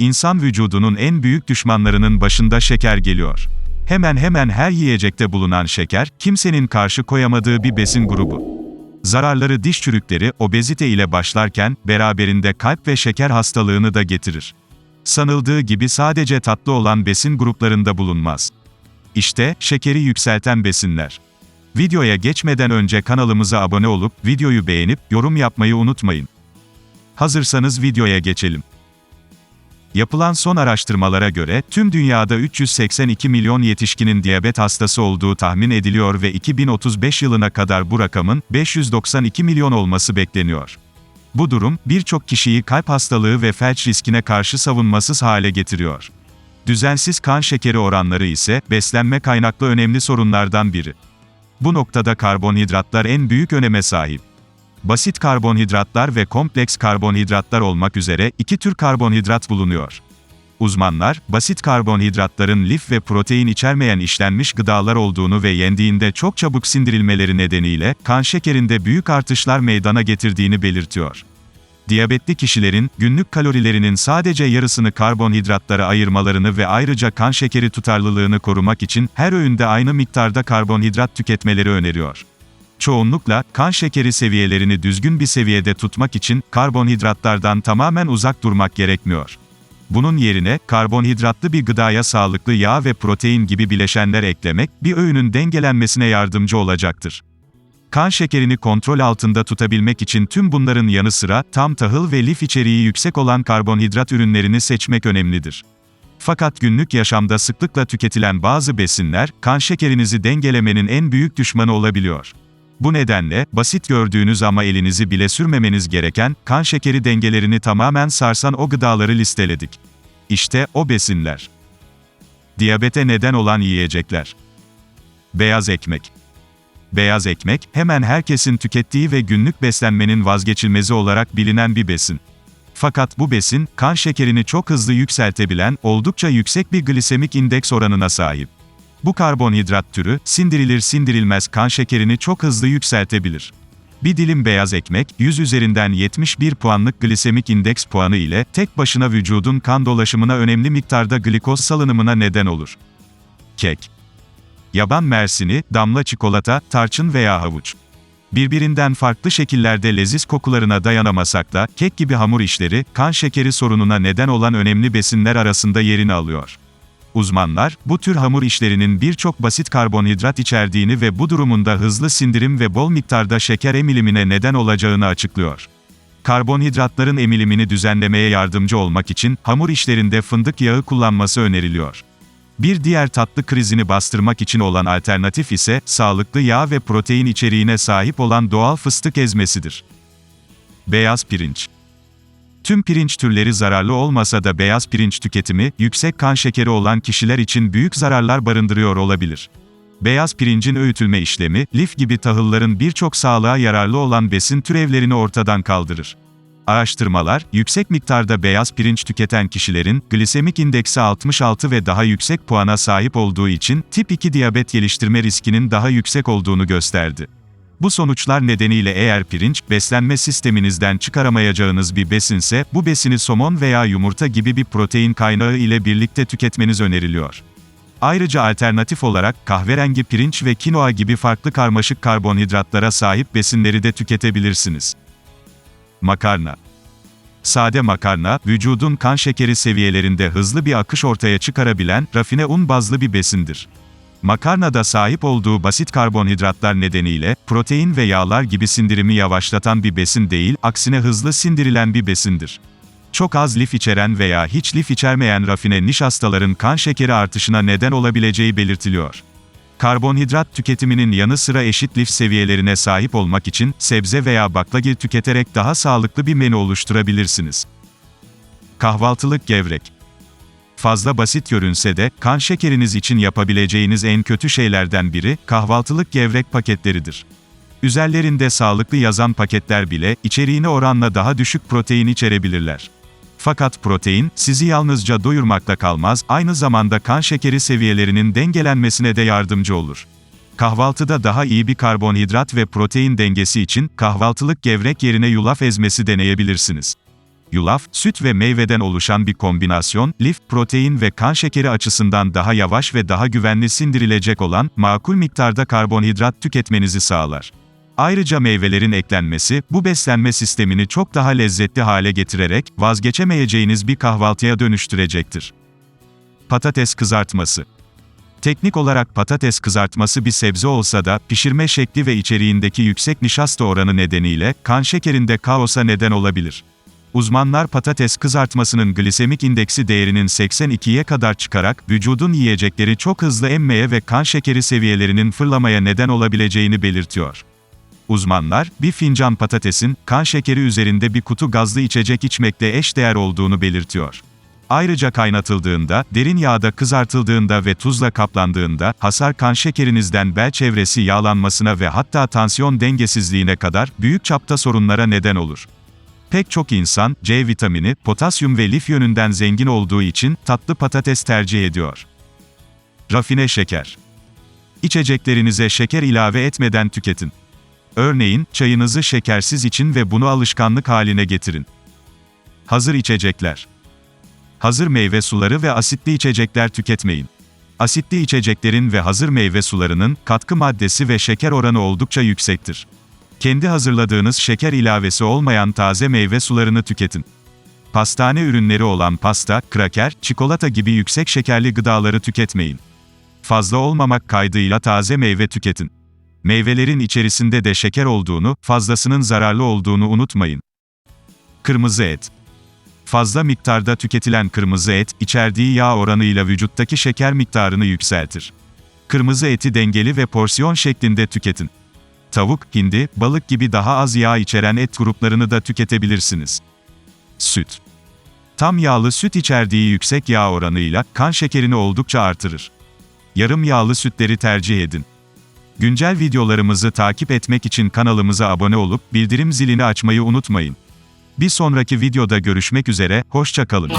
İnsan vücudunun en büyük düşmanlarının başında şeker geliyor. Hemen hemen her yiyecekte bulunan şeker, kimsenin karşı koyamadığı bir besin grubu. Zararları diş çürükleri, obezite ile başlarken, beraberinde kalp ve şeker hastalığını da getirir. Sanıldığı gibi sadece tatlı olan besin gruplarında bulunmaz. İşte, şekeri yükselten besinler. Videoya geçmeden önce kanalımıza abone olup, videoyu beğenip, yorum yapmayı unutmayın. Hazırsanız videoya geçelim. Yapılan son araştırmalara göre, tüm dünyada 382 milyon yetişkinin diyabet hastası olduğu tahmin ediliyor ve 2035 yılına kadar bu rakamın 592 milyon olması bekleniyor. Bu durum, birçok kişiyi kalp hastalığı ve felç riskine karşı savunmasız hale getiriyor. Düzensiz kan şekeri oranları ise, beslenme kaynaklı önemli sorunlardan biri. Bu noktada karbonhidratlar en büyük öneme sahip. Basit karbonhidratlar ve kompleks karbonhidratlar olmak üzere iki tür karbonhidrat bulunuyor. Uzmanlar, basit karbonhidratların lif ve protein içermeyen işlenmiş gıdalar olduğunu ve yendiğinde çok çabuk sindirilmeleri nedeniyle kan şekerinde büyük artışlar meydana getirdiğini belirtiyor. Diyabetli kişilerin günlük kalorilerinin sadece yarısını karbonhidratlara ayırmalarını ve ayrıca kan şekeri tutarlılığını korumak için her öğünde aynı miktarda karbonhidrat tüketmeleri öneriyor. Çoğunlukla, kan şekeri seviyelerini düzgün bir seviyede tutmak için, karbonhidratlardan tamamen uzak durmak gerekmiyor. Bunun yerine, karbonhidratlı bir gıdaya sağlıklı yağ ve protein gibi bileşenler eklemek, bir öğünün dengelenmesine yardımcı olacaktır. Kan şekerini kontrol altında tutabilmek için tüm bunların yanı sıra, tam tahıl ve lif içeriği yüksek olan karbonhidrat ürünlerini seçmek önemlidir. Fakat günlük yaşamda sıklıkla tüketilen bazı besinler, kan şekerinizi dengelemenin en büyük düşmanı olabiliyor. Bu nedenle, basit gördüğünüz ama elinizi bile sürmemeniz gereken, kan şekeri dengelerini tamamen sarsan o gıdaları listeledik. İşte, o besinler. Diyabete neden olan yiyecekler. Beyaz ekmek. Beyaz ekmek, hemen herkesin tükettiği ve günlük beslenmenin vazgeçilmezi olarak bilinen bir besin. Fakat bu besin, kan şekerini çok hızlı yükseltebilen, oldukça yüksek bir glisemik indeks oranına sahip. Bu karbonhidrat türü, sindirilir sindirilmez kan şekerini çok hızlı yükseltebilir. Bir dilim beyaz ekmek, 100 üzerinden 71 puanlık glisemik indeks puanı ile, tek başına vücudun kan dolaşımına önemli miktarda glikoz salınımına neden olur. Kek. Yaban mersini, damla çikolata, tarçın veya havuç. Birbirinden farklı şekillerde leziz kokularına dayanamasak da, kek gibi hamur işleri, kan şekeri sorununa neden olan önemli besinler arasında yerini alıyor. Uzmanlar, bu tür hamur işlerinin birçok basit karbonhidrat içerdiğini ve bu durumunda hızlı sindirim ve bol miktarda şeker emilimine neden olacağını açıklıyor. Karbonhidratların emilimini düzenlemeye yardımcı olmak için, hamur işlerinde fındık yağı kullanması öneriliyor. Bir diğer tatlı krizini bastırmak için olan alternatif ise, sağlıklı yağ ve protein içeriğine sahip olan doğal fıstık ezmesidir. Beyaz pirinç Tüm pirinç türleri zararlı olmasa da beyaz pirinç tüketimi, yüksek kan şekeri olan kişiler için büyük zararlar barındırıyor olabilir. Beyaz pirincin öğütülme işlemi, lif gibi tahılların birçok sağlığa yararlı olan besin türevlerini ortadan kaldırır. Araştırmalar, yüksek miktarda beyaz pirinç tüketen kişilerin, glisemik indeksi 66 ve daha yüksek puana sahip olduğu için, tip 2 diyabet geliştirme riskinin daha yüksek olduğunu gösterdi. Bu sonuçlar nedeniyle eğer pirinç, beslenme sisteminizden çıkaramayacağınız bir besinse, bu besini somon veya yumurta gibi bir protein kaynağı ile birlikte tüketmeniz öneriliyor. Ayrıca alternatif olarak, kahverengi pirinç ve kinoa gibi farklı karmaşık karbonhidratlara sahip besinleri de tüketebilirsiniz. Makarna Sade makarna, vücudun kan şekeri seviyelerinde hızlı bir akış ortaya çıkarabilen, rafine un bazlı bir besindir. Makarnada sahip olduğu basit karbonhidratlar nedeniyle, protein ve yağlar gibi sindirimi yavaşlatan bir besin değil, aksine hızlı sindirilen bir besindir. Çok az lif içeren veya hiç lif içermeyen rafine nişastaların kan şekeri artışına neden olabileceği belirtiliyor. Karbonhidrat tüketiminin yanı sıra eşit lif seviyelerine sahip olmak için, sebze veya baklagil tüketerek daha sağlıklı bir menü oluşturabilirsiniz. Kahvaltılık gevrek Fazla basit görünse de, kan şekeriniz için yapabileceğiniz en kötü şeylerden biri, kahvaltılık gevrek paketleridir. Üzerlerinde sağlıklı yazan paketler bile, içeriğine oranla daha düşük protein içerebilirler. Fakat protein, sizi yalnızca doyurmakla kalmaz, aynı zamanda kan şekeri seviyelerinin dengelenmesine de yardımcı olur. Kahvaltıda daha iyi bir karbonhidrat ve protein dengesi için, kahvaltılık gevrek yerine yulaf ezmesi deneyebilirsiniz. Yulaf, süt ve meyveden oluşan bir kombinasyon, lif, protein ve kan şekeri açısından daha yavaş ve daha güvenli sindirilecek olan, makul miktarda karbonhidrat tüketmenizi sağlar. Ayrıca meyvelerin eklenmesi, bu beslenme sistemini çok daha lezzetli hale getirerek, vazgeçemeyeceğiniz bir kahvaltıya dönüştürecektir. Patates kızartması Teknik olarak patates kızartması bir sebze olsa da, pişirme şekli ve içeriğindeki yüksek nişasta oranı nedeniyle, kan şekerinde kaosa neden olabilir. Uzmanlar patates kızartmasının glisemik indeksi değerinin 82'ye kadar çıkarak, vücudun yiyecekleri çok hızlı emmeye ve kan şekeri seviyelerinin fırlamaya neden olabileceğini belirtiyor. Uzmanlar, bir fincan patatesin, kan şekeri üzerinde bir kutu gazlı içecek içmekle eşdeğer olduğunu belirtiyor. Ayrıca kaynatıldığında, derin yağda kızartıldığında ve tuzla kaplandığında, hasar kan şekerinizden bel çevresi yağlanmasına ve hatta tansiyon dengesizliğine kadar, büyük çapta sorunlara neden olur. Pek çok insan, C vitamini, potasyum ve lif yönünden zengin olduğu için, tatlı patates tercih ediyor. Rafine şeker. İçeceklerinize şeker ilave etmeden tüketin. Örneğin, çayınızı şekersiz için ve bunu alışkanlık haline getirin. Hazır içecekler. Hazır meyve suları ve asitli içecekler tüketmeyin. Asitli içeceklerin ve hazır meyve sularının katkı maddesi ve şeker oranı oldukça yüksektir. Kendi hazırladığınız şeker ilavesi olmayan taze meyve sularını tüketin. Pastane ürünleri olan pasta, kraker, çikolata gibi yüksek şekerli gıdaları tüketmeyin. Fazla olmamak kaydıyla taze meyve tüketin. Meyvelerin içerisinde de şeker olduğunu, fazlasının zararlı olduğunu unutmayın. Kırmızı et. Fazla miktarda tüketilen kırmızı et, içerdiği yağ oranıyla vücuttaki şeker miktarını yükseltir. Kırmızı eti dengeli ve porsiyon şeklinde tüketin. Tavuk, hindi, balık gibi daha az yağ içeren et gruplarını da tüketebilirsiniz. Süt. Tam yağlı süt içerdiği yüksek yağ oranıyla kan şekerini oldukça artırır. Yarım yağlı sütleri tercih edin. Güncel videolarımızı takip etmek için kanalımıza abone olup bildirim zilini açmayı unutmayın. Bir sonraki videoda görüşmek üzere, hoşça kalın.